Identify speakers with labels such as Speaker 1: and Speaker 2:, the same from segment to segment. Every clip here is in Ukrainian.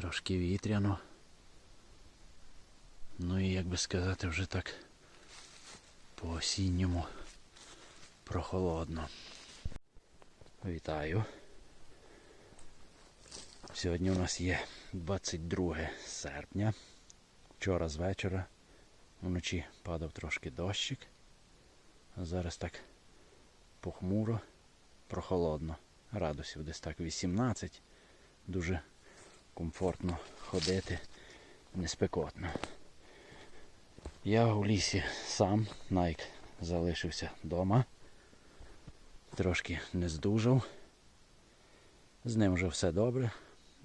Speaker 1: Трошки вітряно. Ну і як би сказати, вже так по осінньому прохолодно. Вітаю. Сьогодні у нас є 22 серпня. Вчора з вечора вночі падав трошки дощик. А зараз так похмуро, прохолодно. Градусів десь так 18. Дуже комфортно ходити, не спекотно. Я у лісі сам, Найк залишився вдома. Трошки не здужав. З ним вже все добре,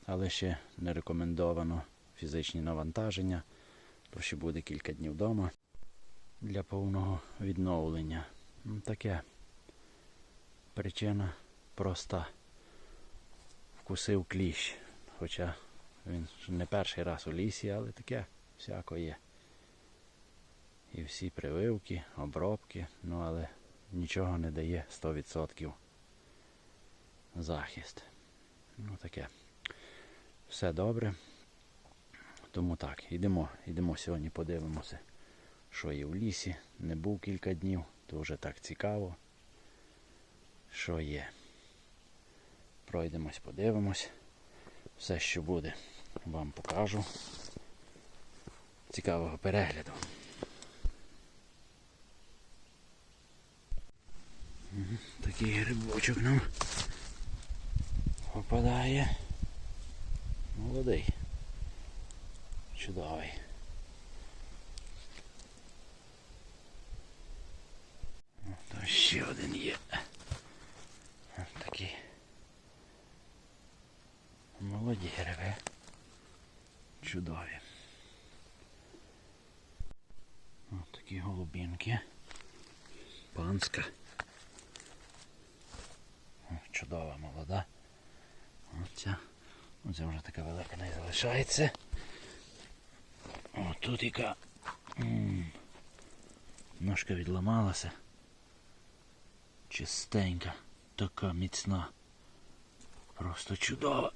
Speaker 1: але ще не рекомендовано фізичні навантаження, то ще буде кілька днів вдома для повного відновлення. Ну, Таке причина проста. Вкусив кліщ. Хоча він не перший раз у лісі, але таке всяко є. І всі прививки, обробки, ну але нічого не дає 100% захист. Ну таке. Все добре. Тому так, йдемо, йдемо сьогодні, подивимося, що є в лісі. Не був кілька днів, то вже так цікаво, що є. Пройдемось, подивимось. Все, що буде, вам покажу. Цікавого перегляду. Такий грибочок нам попадає. Молодий. Чудовий. О, Там ще один є. Ось Такий. Молоді гриби. Чудові. Ось такі голубінки. Панська. Чудова молода. Оця. Оця вже така велика не залишається. О, тут яка м, ножка відламалася. Чистенька, така міцна. Просто чудова.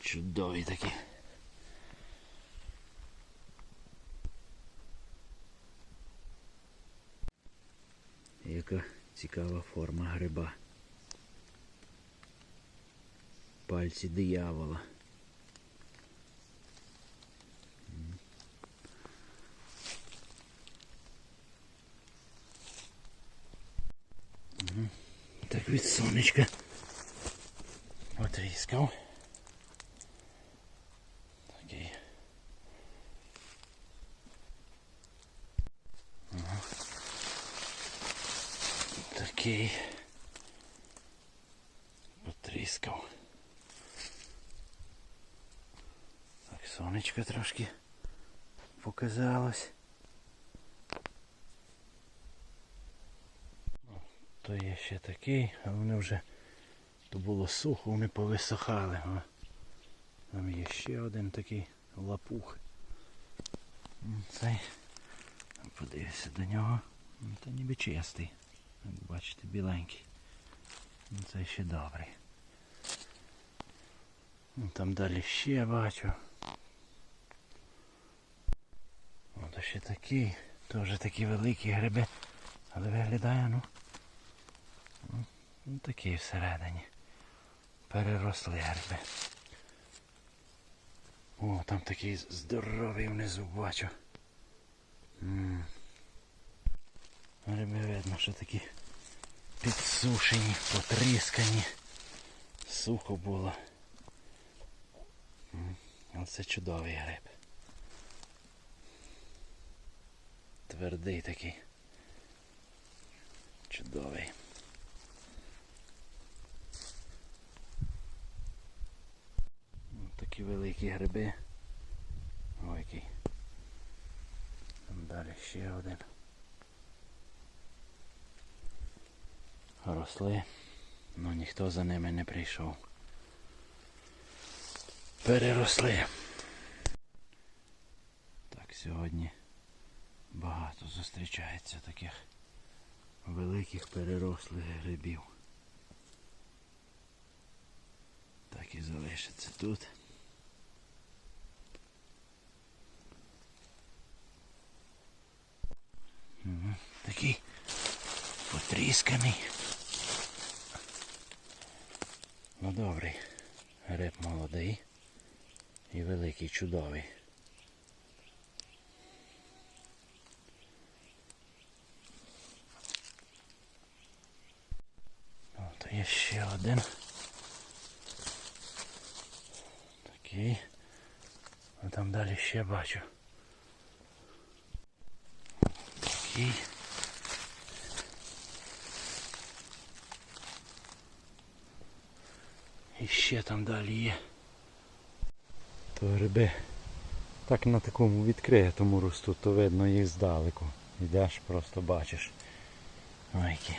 Speaker 1: Чудові такі. Яка цікава форма гриба. Пальці диявола. Так від сонечка. Отріскав. Такий. Потріскав. Так, сонечко трошки показалось. То є ще такий, а вони вже то було сухо, вони повисохали. О. Там є ще один такий лапух. Цей. Подивися до нього. М, Та ніби чистий. Бачите, біленький. Ну, Цей ще добрий. Ну, Там далі ще бачу. От ще такий, теж такі великі гриби. Але виглядає, ну. Ну, такі всередині. Переросли гриби. О, там такий здоровий внизу бачу. М. Гриби видно, що такі підсушені, потріскані. Сухо було. М, Оце чудовий гриб. Твердий такий. Чудовий. Такі великі гриби. Ой, який. Там далі ще один. Росли, але ніхто за ними не прийшов. Переросли. Так, сьогодні багато зустрічається таких великих перерослих грибів. Так і залишиться тут. Такий потрісканий. Ну добрий. Гриб молодий і великий, чудовий. О, то є ще один. Такий. А там далі ще бачу. Такий. І ще там далі є. То так на такому відкритому росту, то видно їх здалеку. Йдеш, просто бачиш. Ой, які.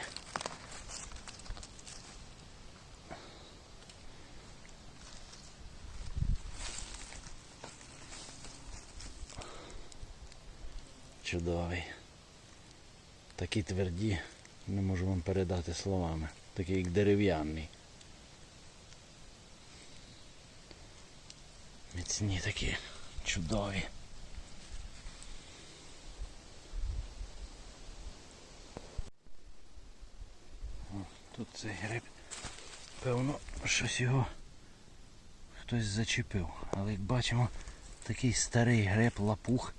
Speaker 1: Чудовий. Такі тверді, не можу вам передати словами. Такий як дерев'яний. Міцні такі, чудові. Тут цей гриб. Певно, щось його хтось зачепив. Але як бачимо, такий старий гриб лапух.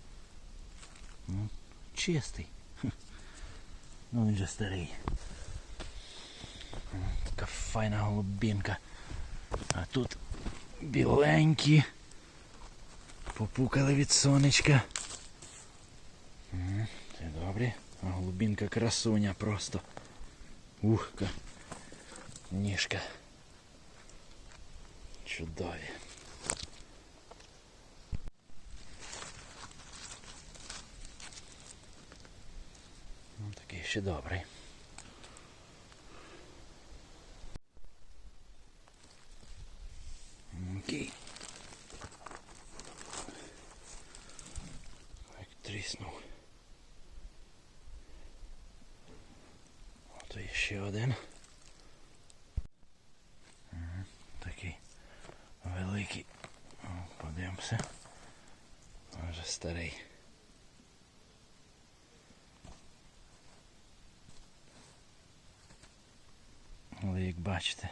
Speaker 1: Ну, чистий. Ну він же старий. Така файна голубінка. А тут біленькі. Попукали від сонечка. Це добре. А голубінка красуня просто. Ухка. Ніжка. Чудові. Ну, такий ще добрий. Окей. Як тріснув. Ото є ще один. Мгм, Такий великий. Подивимося. Вже старий. Але як бачите.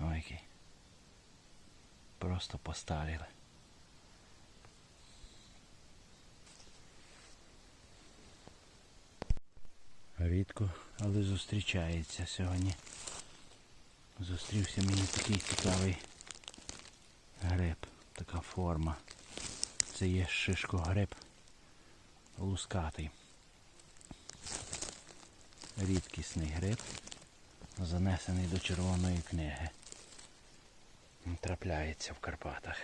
Speaker 1: Ой, який. Просто постаріли. Рідко, але зустрічається сьогодні. Зустрівся мені такий цікавий гриб, така форма. Це є шишкогриб лускатий. Рідкісний гриб, занесений до червоної книги. Трапляється в Карпатах.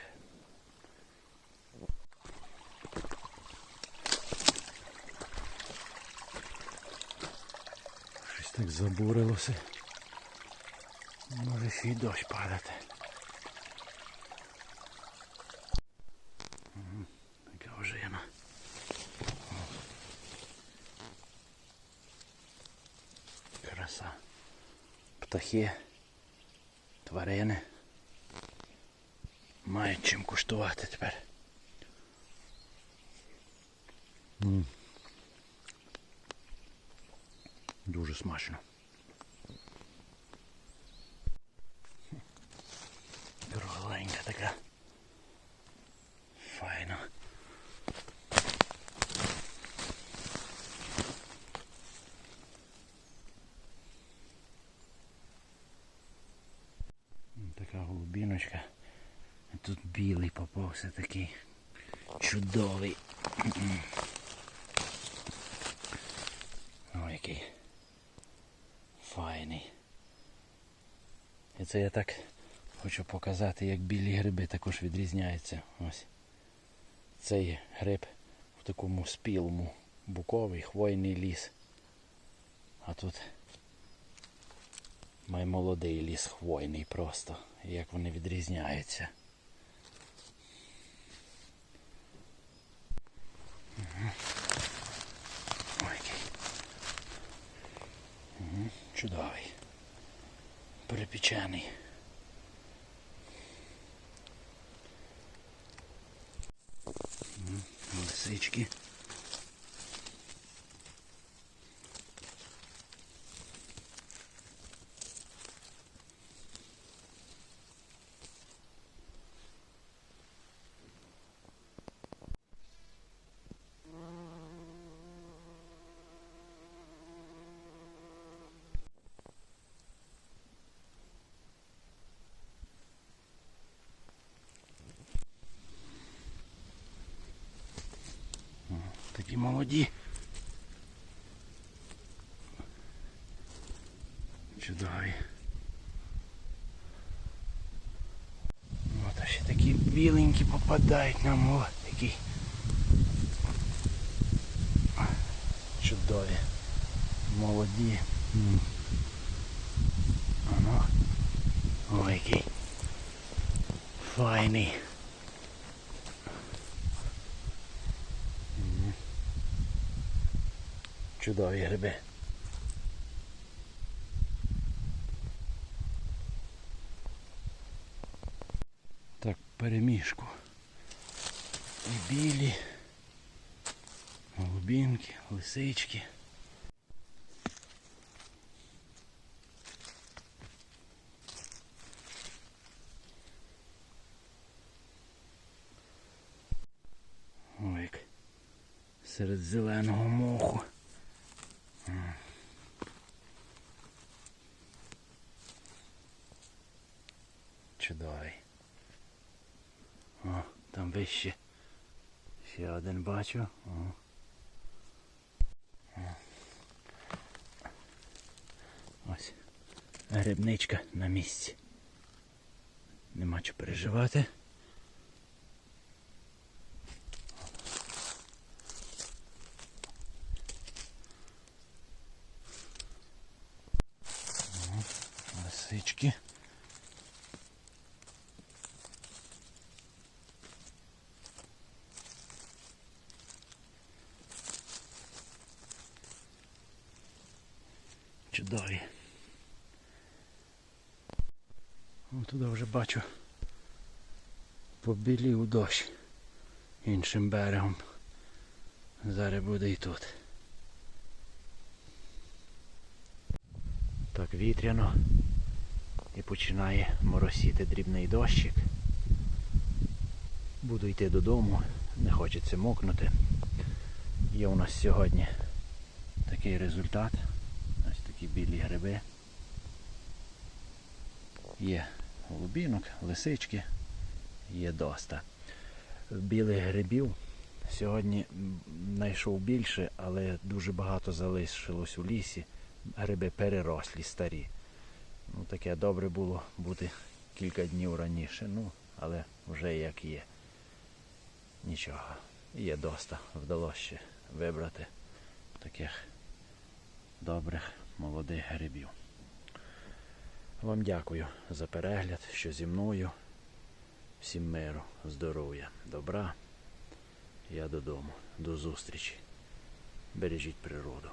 Speaker 1: Щось так забурилося. Ще й дощ падати. Така ожина. Краса. Птахи, тварини. Мають чим куштувати тепер. Дуже смачно. Кругленька така. Файно. М, Така голубіночка. А Тут білий попався такий чудовий. Ой, який файний. І це я так хочу показати, як білі гриби також відрізняються. Ось. Цей гриб в такому спілому буковий хвойний ліс. А тут має молодий ліс хвойний просто. Як вони відрізняються. Ой. Чудовий. Перепічений. лисички. Такі молоді. Чудові. От ще такі біленькі попадають нам. О, такі. Чудові. Молоді. М. Ой, який. Файний. Чудові гриби. Так, перемішку. І білі, голубінки, лисички. Ой, як серед зеленого моху. Чудовий. О, там вище. Ще один бачу. Ось. Грибничка на місці. Нема чого переживати. О, Лисички. Чудові. О, туди вже бачу побілів дощ іншим берегом. Зараз буде і тут. Так вітряно і починає моросіти дрібний дощик. Буду йти додому, не хочеться мокнути. Є у нас сьогодні такий результат. Білі гриби. Є голубінок, лисички, є доста. Білих грибів сьогодні знайшов більше, але дуже багато залишилось у лісі. Гриби перерослі, старі. Ну, таке добре було бути кілька днів раніше, ну, але вже як є. Нічого. Є доста. Вдалося ще вибрати таких добрих молодих грибів. Вам дякую за перегляд, що зі мною. Всім миру, здоров'я, добра. Я додому. До зустрічі. Бережіть природу.